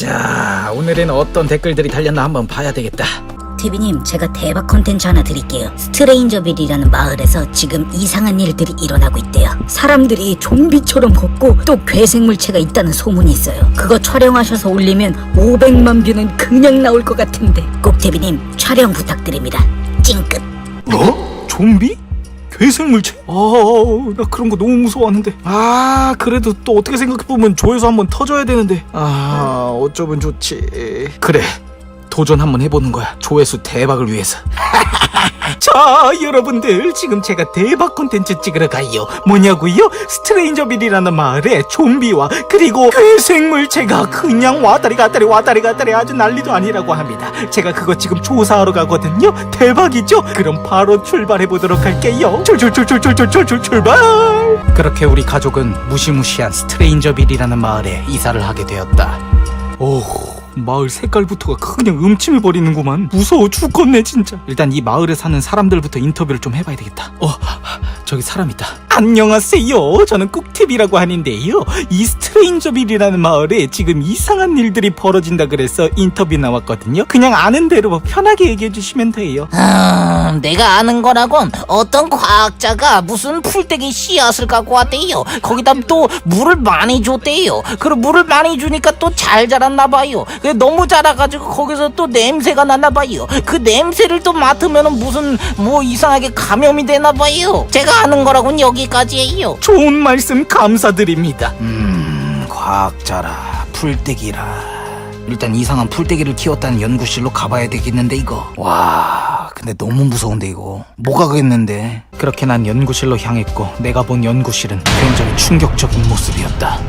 자, 오늘은 어떤 댓글들이 달렸나 한번 봐야 되겠다. 티비님 제가 대박 컨텐츠 하나 드릴게요 스트레인저빌이라는 마을에서 지금 이상한 일들이 일어나고 있대요 사람들이 좀비처럼 걷고 또 괴생물체가 있다는 소문이 있어요 그거 촬영하셔서 올리면 500만 뷰는 그냥 나올 것 같은데 꼭 티비님 촬영 부탁드립니다 찡끗 어? 좀비? 괴생물체? 아, 나 그런 거 너무 무서워하는데. 아, 그래도 또 어떻게 생각해보면 조회수 한번 터져야 되는데. 아, 어쩌면 좋지. 그래. 도전 한번 해보는 거야. 조회수 대박을 위해서. 자, 여러분들. 지금 제가 대박 콘텐츠 찍으러 가요. 뭐냐고요? 스트레인저빌이라는 마을에 좀비와 그리고 괴생물체가 그냥 왔다리 갔다리 왔다리 갔다리 아주 난리도 아니라고 합니다. 제가 그거 지금 조사하러 가거든요. 대박이죠? 그럼 바로 출발해 보도록 할게요. 출출출출출출출 출발. 그렇게 우리 가족은 무시무시한 스트레인저빌이라는 마을에 이사를 하게 되었다. 오. 마을 색깔부터가 그냥 음침해 버리는구만. 무서워 죽겠네 진짜. 일단 이 마을에 사는 사람들부터 인터뷰를 좀 해봐야 되겠다. 어 저기 사람 있다 안녕하세요 저는 꾹팁이라고 하는데요 이 스트레인저빌이라는 마을에 지금 이상한 일들이 벌어진다 그래서 인터뷰 나왔거든요 그냥 아는 대로 편하게 얘기해 주시면 돼요 음, 내가 아는 거라곤 어떤 과학자가 무슨 풀떼기 씨앗을 갖고 왔대요. 거기다 또 물을 많이 줬대요. 그리고 물을 많이 주니까 또 잘 자랐나 봐요. 너무 자라가지고 거기서 또 냄새가 났나 봐요. 그 냄새를 또 맡으면 무슨 뭐 이상하게 감염이 되나 봐요. 제가 아는 거라곤 여기까지예요. 좋은 말씀 감사드립니다. 음, 과학자라, 풀떼기라. 일단 이상한 풀떼기를 키웠다는 연구실로 가봐야 되겠는데 이거. 와, 근데 너무 무서운데 이거. 못 가겠는데. 그렇게 난 연구실로 향했고 내가 본 연구실은 굉장히 충격적인 모습이었다.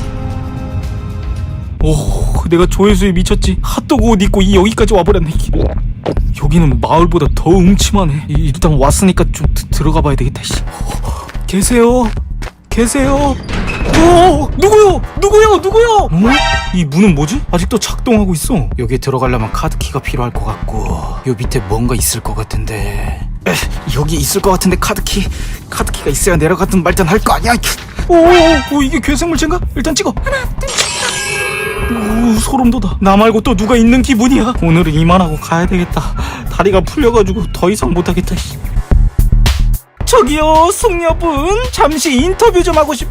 오, 내가 조회수에 미쳤지. 핫도그 옷 입고 이 여기까지 와버렸네. 여기는 마을보다 더 음침하네. 이- 일단 왔으니까 좀 드- 들어가 봐야 되겠다. 씨. 계세요? 계세요? 오! 누구요? 누구요? 누구요? 어? 이 문은 뭐지? 아직도 작동하고 있어. 여기 들어가려면 카드키가 필요할 것 같고 요 밑에 뭔가 있을 것 같은데 에, 여기 있을 것 같은데 카드키 카드키가 있어야 내려가든 말든 할 거 아니야 오, 오, 오 이게 괴생물체인가? 일단 찍어 하나 둘 오, 소름 돋아. 나 말고 또 누가 있는 기분이야. 오늘은 이만하고 가야 되겠다. 다리가 풀려가지고 더 이상 못하겠다. 씨. 저기요, 숙녀분. 잠시 인터뷰 좀 하고 싶...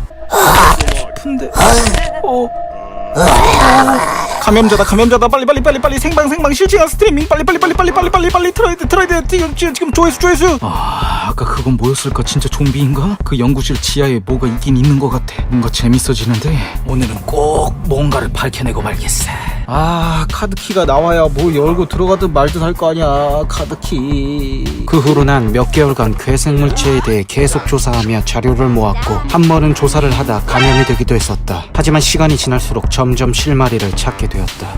싶은데... 어... 감염자다 감염자다. 빨리 빨리 빨리 빨리. 생방 생방. 실시간 스트리밍. 빨리 빨리 빨리 빨리 빨리 빨리 빨리. 틀어야 돼 틀어야 돼 지금 지금 지금 조회수 조회수. 아 아까 그건 뭐였을까? 진짜 좀비인가? 그 연구실 지하에 뭐가 있긴 있는 것 같아. 뭔가 재밌어지는데? 오늘은 꼭 뭔가를 밝혀내고 말겠어 아 카드키가 나와야 뭐 열고 들어가든 말든 할 거 아니야 카드키 그 후로 난 몇 개월간 괴생물체에 대해 계속 조사하며 자료를 모았고 한 번은 조사를 하다 감염이 되기도 했었다. 하지만 시간이 지날수록 점점 실마리를 찾게 되었다.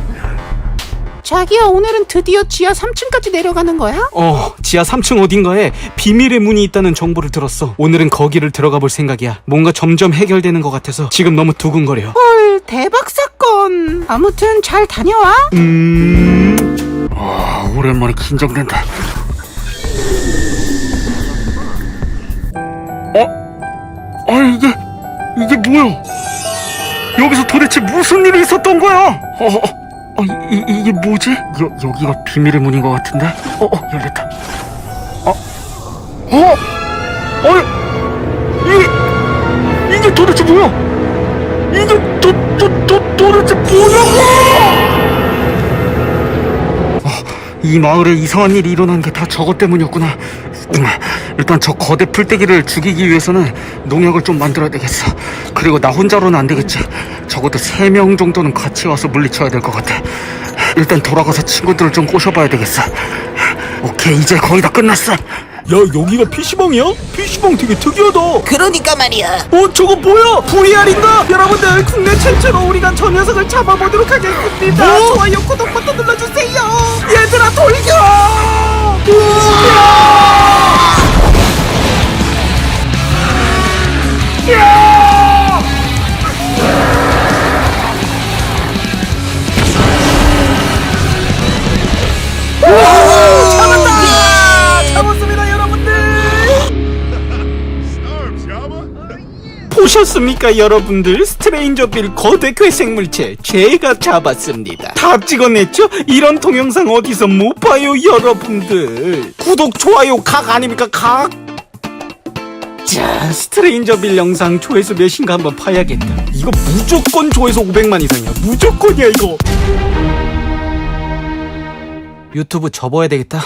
자기야 오늘은 드디어 지하 3층까지 내려가는 거야? 어, 지하 3층 어딘가에 비밀의 문이 있다는 정보를 들었어. 오늘은 거기를 들어가 볼 생각이야. 뭔가 점점 해결되는 것 같아서 지금 너무 두근거려. 헐 대박 사건 아무튼 잘 다녀와 음... 아, 오랜만에 긴장된다. 어? 아, 이게, 이게 뭐야? 여기서 도대체 무슨 일이 있었던 거야? 어, 어, 어, 이, 이, 이게 뭐지? 여, 여기가 비밀의 문인 것 같은데? 어, 어, 열렸다. 어, 어, 어, 이게, 이게 도대체 뭐야? 이게 도, 도대체 뭐냐고! 이 마을에 이상한 일이 일어난 게 다 저것 때문이었구나. 음, 일단 저 거대 풀떼기를 죽이기 위해서는 농약을 좀 만들어야 되겠어. 그리고 나 혼자로는 안 되겠지. 적어도 세 명 정도는 같이 와서 물리쳐야 될 것 같아. 일단 돌아가서 친구들을 좀 꼬셔봐야 되겠어. 오케이, 이제 거의 다 끝났어. 야 여기가 PC방이야? PC방 되게 특이하다 그러니까 말이야. 어 저거 뭐야 VR인가? 여러분들 국내 최초로 우리가 저 녀석을 잡아보도록 하겠습니다 좋아요 구독 버튼 눌러주세요 보셨습니까 여러분들 스트레인저 빌 거대 괴생물체 제가 잡았습니다 다 찍어냈죠? 이런 동영상 어디서 못 봐요 여러분들 구독 좋아요 각 아닙니까 각 자, 스트레인저 빌 영상 조회수 몇인가 한번 봐야겠다. 이거 무조건 조회수 500만 이상이야. 무조건이야, 이거. 유튜브 접어야 되겠다